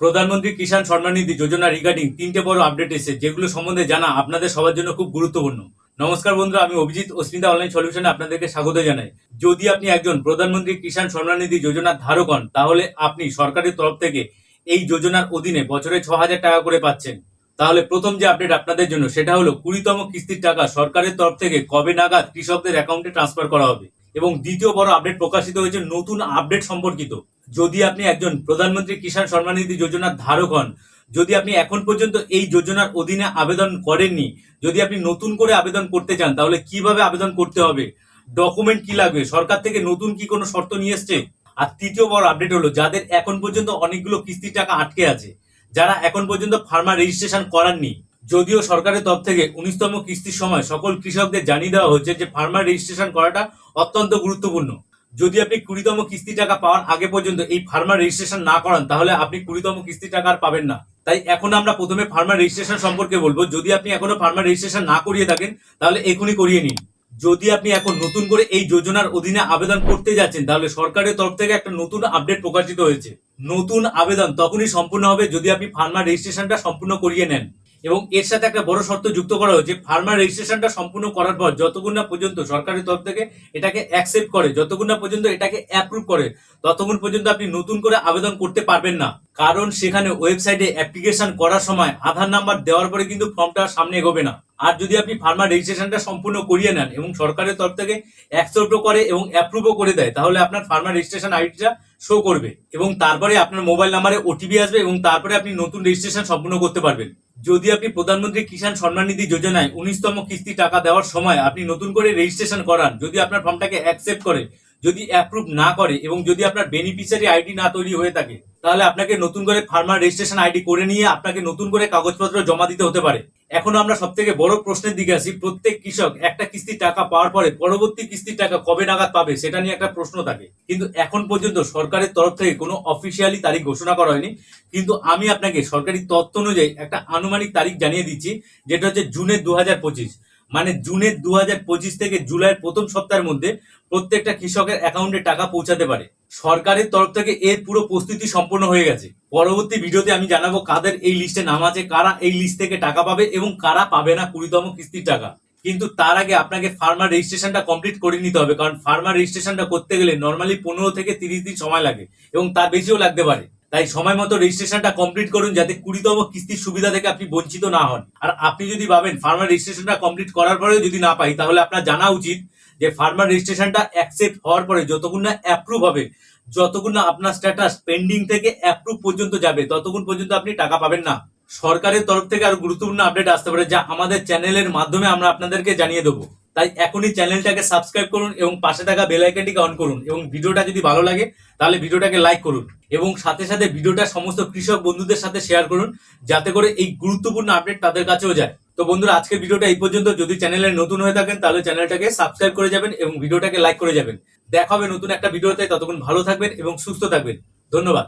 প্রধানমন্ত্রী কিষাণ সম্মান নিধি যোজনা রিগার্ডিং তিনটে বড় আপডেট এসেছে, যেগুলো সম্বন্ধে জানা আপনাদের সবার জন্য খুব গুরুত্বপূর্ণ। নমস্কার বন্ধুরা, আমি অভিজিৎ অস্মিতা অনলাইন সলিউশনে আপনাদেরকে স্বাগত জানাই। যদি আপনি একজন প্রধানমন্ত্রী কিষাণ সম্মান নিধি যোজনার ধারক হন, তাহলে আপনি সরকারের তরফ থেকে এই যোজনার অধীনে বছরে ছ হাজার টাকা করে পাচ্ছেন। তাহলে প্রথম যে আপডেট আপনাদের জন্য, সেটা হলো কুড়িতম কিস্তির টাকা সরকারের তরফ থেকে কবে নাগাদ কৃষকদের অ্যাকাউন্টে ট্রান্সফার করা হবে। এবং দ্বিতীয় বড় আপডেট প্রকাশিত হয়েছে, নতুন আপডেট সম্পর্কিত। যদি আপনি একজন প্রধানমন্ত্রী কিষাণ সম্মান নিধি যোজনার ধারক হন, যদি আপনি এখন পর্যন্ত এই যোজনার অধীনে আবেদন করেননি, যদি আপনি নতুন করে আবেদন করতে চান, তাহলে কীভাবে আবেদন করতে হবে? ডকুমেন্ট কি লাগবে? সরকার থেকে নতুন কি কোনো শর্ত নিয়ে এসছে? আর তৃতীয় বড় আপডেট হলো, যাদের এখন পর্যন্ত অনেকগুলো কিস্তির টাকা আটকে আছে, যারা এখন পর্যন্ত ফার্মার রেজিস্ট্রেশন করাননি, যদিও সরকারের তরফ থেকে উনিশতম কিস্তির সময় সকল কৃষকদের জানিয়ে দেওয়া হচ্ছে যে ফার্মার রেজিস্ট্রেশন করাটা অত্যন্ত গুরুত্বপূর্ণ। যদি আপনি কুড়িতম কিস্তি টাকা পাওয়ার আগে পর্যন্ত এই ফার্মার রেজিস্ট্রেশন না করান, তাহলে আপনি কুড়িতম কিস্তি টাকা আর পাবেন না। তাই এখন আমরা প্রথমে ফার্মার রেজিস্ট্রেশন সম্পর্কে বলব। যদি আপনি এখনও ফার্মার রেজিস্ট্রেশন না করিয়ে থাকেন, তাহলে এখনই করিয়ে নিন। যদি আপনি এখন নতুন করে এই যোজনার অধীনে আবেদন করতে যাচ্ছেন, তাহলে সরকারের তরফ থেকে একটা নতুন আপডেট প্রকাশিত হয়েছে। নতুন আবেদন তখনই সম্পূর্ণ হবে যদি আপনি ফার্মার রেজিস্ট্রেশনটা সম্পূর্ণ করিয়ে নেন। এবং এর সাথে একটা বড় শর্ত যুক্ত করা হয়েছে ফার্মার রেজিস্ট্রেশনটা সম্পূর্ণ করার পর যতক্ষণ না পর্যন্ত সরকারের তরফ থেকে এটাকে অ্যাকসেপ্ট করে যতক্ষণ না পর্যন্ত এটাকে অ্যাপ্রুভ করে ততক্ষণ পর্যন্ত আপনি নতুন করে আবেদন করতে পারবেন না। কারণ সেখানে ওয়েবসাইটে অ্যাপ্লিকেশন করার সময় আধার নাম্বার দেওয়ার পরে কিন্তু ফর্মটা সামনে এগোবে না। আর যদি আপনি ফার্মার রেজিস্ট্রেশনটা সম্পূর্ণ করিয়ে নেন এবং সরকারের তরফ থেকে অ্যাকসেপ্টও করে এবং অ্যাপ্রুভও করে দেয়, তাহলে আপনার ফার্মার রেজিস্ট্রেশন আইডিটা শো করবে এবং তারপরে আপনার মোবাইল নাম্বারে ওটিপি আসবে এবং তারপরে আপনি নতুন রেজিস্ট্রেশন সম্পূর্ণ করতে পারবেন। যদি আপনি প্রধানমন্ত্রী কিষাণ সম্মান নিধি যোজনায় উনিশতম কিস্তি টাকা দেওয়ার সময় আপনি নতুন করে রেজিস্ট্রেশন করান, যদি আপনার ফর্মটাকে অ্যাকসেপ্ট করে, যদি অ্যাপ্রুভ না করে এবং যদি আপনার বেনিফিশিয়ারি আইডি না তৈরি হয়ে থাকে, তাহলে আপনাকে নতুন করে ফার্মার রেজিস্ট্রেশন আইডি করে নিয়ে আপনাকে নতুন করে কাগজপত্র জমা দিতে হতে পারে। এখন আমরা সব থেকে বড় প্রশ্নের দিকে আসি প্রত্যেক কৃষক একটা কিস্তি টাকা পাওয়ার পরে পরবর্তী কিস্তির টাকা কবে নাগাদ পাবে সেটা নিয়ে একটা প্রশ্ন থাকে। কিন্তু এখন পর্যন্ত সরকারের তরফ থেকে কোনো অফিসিয়ালি তারিখ ঘোষণা করা হয়নি। কিন্তু আমি আপনাকে সরকারি তথ্য অনুযায়ী একটা আনুমানিক তারিখ জানিয়ে দিচ্ছি, যেটা হচ্ছে জুনের দু হাজার পঁচিশ। মানে জুনের দু হাজার পঁচিশ থেকে জুলাইয়ের প্রথম সপ্তাহের মধ্যে প্রত্যেকটা কৃষকের অ্যাকাউন্টে টাকা পৌঁছাতে পারে। সরকারের তরফ থেকে এর পুরো প্রস্তুতি সম্পূর্ণ হয়ে গেছে। পরবর্তী ভিডিওতে আমি জানাব কাদের এই লিস্টে নাম আছে, কারা এই লিস্ট থেকে টাকা পাবে এবং কারা পাবে না কুড়িতম কিস্তির টাকা। কিন্তু তার আগে আপনাকে ফার্মার রেজিস্ট্রেশনটা কমপ্লিট করে নিতে হবে, কারণ ফার্মার রেজিস্ট্রেশনটা করতে গেলে নর্মালি পনেরো থেকে তিরিশ দিন সময় লাগে এবং তার বেশিও লাগতে পারে। তাই সময় মতো রেজিস্ট্রেশনটা কমপ্লিট করুন যাতে কুড়িতম কিস্তির সুবিধা থেকে আপনি বঞ্চিত না হন। আর আপনি যদি ভাবেন ফার্মার রেজিস্ট্রেশনটা কমপ্লিট করার পরেও যদি না পাই, তাহলে আপনার জানা উচিত যে ফার্মার রেজিস্ট্রেশনটা অ্যাকসেপ্ট হওয়ার পরে যতক্ষণ না অ্যাপ্রুভ হবে যতক্ষণ না আপনার স্ট্যাটাস পেন্ডিং থেকে অ্যাপ্রুভ পর্যন্ত যাবে ততক্ষণ পর্যন্ত আপনি টাকা পাবেন না। সরকারের তরফ থেকে আরও গুরুত্বপূর্ণ আপডেট আসতে পারে যা আমাদের চ্যানেলের মাধ্যমে আমরা আপনাদেরকে জানিয়ে দেবো। তাই এখনই চ্যানেলটাকে সাবস্ক্রাইব করুন এবং পাশে থাকা বেল আইকনটিকে অন করুন এবং ভিডিওটা যদি ভালো লাগে, তাহলে ভিডিওটাকে লাইক করুন এবং সাথে সাথে ভিডিওটা সমস্ত কৃষক বন্ধুদের সাথে শেয়ার করুন যাতে করে এই গুরুত্বপূর্ণ আপডেট তাদের কাছেও যায়। তো বন্ধুরা, আজকের ভিডিওটা এই পর্যন্ত। যদি চ্যানেলে নতুন হয়ে থাকেন, তাহলে চ্যানেলটাকে সাবস্ক্রাইব করে যাবেন এবং ভিডিওটাকে লাইক করে যাবেন। দেখা হবে নতুন একটা ভিডিওতে। ততক্ষণ ভালো থাকবেন এবং সুস্থ থাকবেন। ধন্যবাদ।